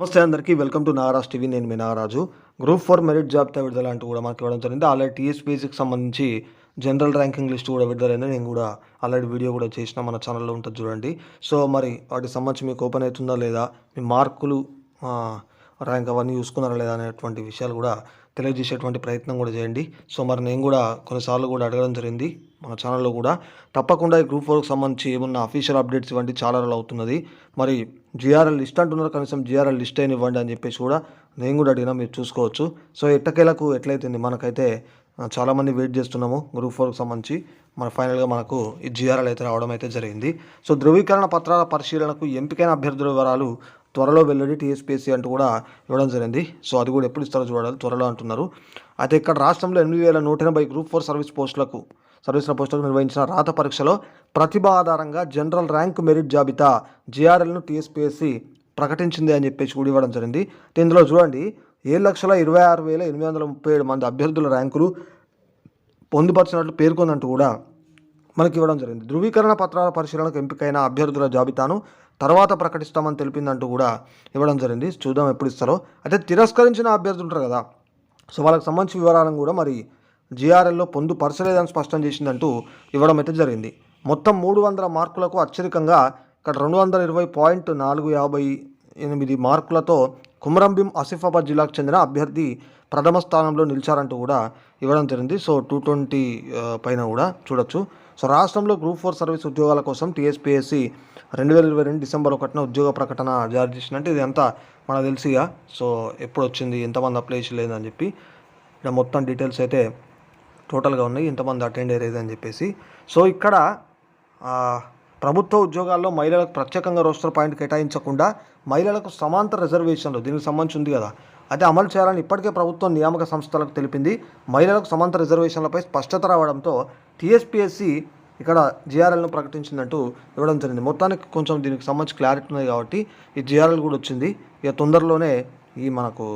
నమస్తే అందరికీ welcome to Nagaraj TV. నేను మీ నాగరాజు గ్రూప్ ఫోర్ మెరిట్ జాబితా విడుదల అంటూ కూడా మనకి ఇవ్వడం జరిగింది. ఆల్రెడీ టీఎస్పీఎస్సికి సంబంధించి జనరల్ ర్యాంకింగ్ లిస్ట్ కూడా విడుదలైంది. నేను కూడా ఆల్రెడీ వీడియో కూడా చేసిన మన ఛానల్లో ఉంటుంది చూడండి. సో మరి వాటికి సంబంధించి మీకు ఓపెన్ అవుతుందా లేదా మీ మార్కులు ర్యాంక్ అవన్నీ చూసుకున్నారా లేదా అనేటువంటి విషయాలు కూడా తెలియజేసేటువంటి ప్రయత్నం కూడా చేయండి. సో మరి నేను కూడా కొన్నిసార్లు కూడా అడగడం జరిగింది మన ఛానల్లో కూడా. తప్పకుండా ఈ గ్రూప్ ఫోర్కి సంబంధించి ఏమన్నా అఫీషియల్ అప్డేట్స్ ఇవ్వండి. చాలా రోజులు అవుతున్నది. మరి జిఆర్ఎల్ లిస్ట్ అంటున్నారు. కనీసం జిఆర్ఎల్ లిస్ట్ అయినివ్వండి అని చెప్పేసి కూడా నేను కూడా అడిగినా మీరు చూసుకోవచ్చు. సో ఎట్టకేలకు ఎట్లయితుంది? మనకైతే చాలామంది వెయిట్ చేస్తున్నాము గ్రూప్ ఫోర్కి సంబంధించి. మన ఫైనల్గా మనకు ఈ జిఆర్ఎల్ అయితే రావడం అయితే జరిగింది. సో ధృవీకరణ పత్రాల పరిశీలనకు ఎంపికైన అభ్యర్థుల వివరాలు త్వరలో వెల్లడి టీఎస్పీఎస్సీ అంటూ కూడా ఇవ్వడం జరిగింది. సో అది కూడా ఎప్పుడు ఇస్తారో చూడాలి త్వరలో అంటున్నారు. అయితే ఇక్కడ రాష్ట్రంలో ఎనిమిది వేల నూట ఎనభై గ్రూప్ ఫోర్ సర్వీస్ పోస్టులకు సర్వీసుల పోస్టులకు నిర్వహించిన రాత పరీక్షలో ప్రతిభ ఆధారంగా జనరల్ ర్యాంక్ మెరిట్ జాబితా జిఆర్ఎల్ను టీఎస్పీఎస్సీ ప్రకటించింది అని చెప్పేసి కూడా ఇవ్వడం జరిగింది. ఇందులో చూడండి ఏడు లక్షల ఇరవై ఆరు వేల ఎనిమిది వందల ముప్పై ఏడు మంది అభ్యర్థుల ర్యాంకులు పొందుపరిచినట్లు పేర్కొందంటూ కూడా మనకి ఇవ్వడం జరిగింది. ధృవీకరణ పత్రాల పరిశీలనకు ఎంపికైన అభ్యర్థుల జాబితాను తర్వాత ప్రకటిస్తామని తెలిపిందంటూ కూడా ఇవ్వడం జరిగింది. చూద్దాం ఎప్పుడు ఇస్తారో. అయితే తిరస్కరించిన అభ్యర్థులు ఉంటారు కదా సో వాళ్ళకి సంబంధించిన వివరాలను కూడా మరి జీఆర్ఎల్లో పొందుపరచలేదని స్పష్టం చేసిందంటూ ఇవ్వడం అయితే జరిగింది. మొత్తం మూడు వందల మార్కులకు అత్యధికంగా ఇక్కడ రెండు వందల ఇరవై పాయింట్ నాలుగు యాభై ఎనిమిది మార్కులతో కుమరంభీం ఆసిఫాబాద్ జిల్లాకు చెందిన అభ్యర్థి ప్రథమ స్థానంలో నిలిచారంటూ కూడా ఇవ్వడం జరిగింది. సో టూ ట్వంటీ పైన కూడా చూడొచ్చు. సో రాష్ట్రంలో గ్రూప్ ఫోర్ సర్వీస్ ఉద్యోగాల కోసం టీఎస్పీఎస్సీ రెండు వేల ఇరవై రెండు డిసెంబర్ ఒకటిన ఉద్యోగ ప్రకటన జారీ చేసినట్టు ఇది అంతా మనకు తెలిసిగా సో ఎప్పుడు వచ్చింది ఎంతమంది అప్లై చేయలేదని చెప్పి. ఇక్కడ మొత్తం డీటెయిల్స్ అయితే టోటల్గా ఉన్నాయి ఇంతమంది అటెండ్ అయ్యేది అని చెప్పేసి. సో ఇక్కడ ప్రభుత్వ ఉద్యోగాల్లో మహిళలకు ప్రత్యేకంగా రోస్టర్ పాయింట్ కేటాయించకుండా మహిళలకు సమాంతర రిజర్వేషన్లు దీనికి సంబంధించి ఉంది కదా అయితే అమలు చేయాలని ఇప్పటికే ప్రభుత్వం నియామక సంస్థలకు తెలిపింది. మహిళలకు సమాంతర రిజర్వేషన్లపై స్పష్టత రావడంతో టీఎస్పీఎస్సీ ఇక్కడ జిఆర్ఎల్ను ప్రకటించిందంటూ ఇవ్వడం జరిగింది. మొత్తానికి కొంచెం దీనికి సంబంధించి క్లారిటీ ఉంది కాబట్టి ఈ జిఆర్ఎల్ కూడా వచ్చింది. ఇక తొందరలోనే ఈ మనకు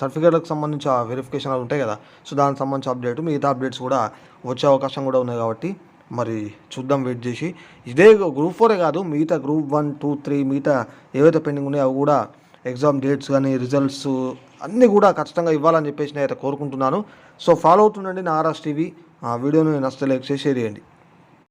సర్టిఫికేట్లకు సంబంధించి ఆ వెరిఫికేషన్ అవి ఉంటాయి కదా సో దానికి సంబంధించి అప్డేట్ మిగతా అప్డేట్స్ కూడా వచ్చే అవకాశం కూడా ఉన్నాయి కాబట్టి మరి చూద్దాం వెయిట్ చేసి. ఇదే గ్రూప్ ఫోరే కాదు మిగతా గ్రూప్ వన్ టూ త్రీ మిగతా ఏవైతే పెండింగ్ ఉన్నాయో అవి కూడా ఎగ్జామ్ డేట్స్ కానీ రిజల్ట్స్ అన్నీ కూడా ఖచ్చితంగా ఇవ్వాలని చెప్పేసి నేను అయితే కోరుకుంటున్నాను. సో ఫాలో అవుతుండండి నా ఆర్ఎస్ టీవీ. ఆ వీడియోని నచ్చితే లైక్ చేసి షేర్ చేయండి.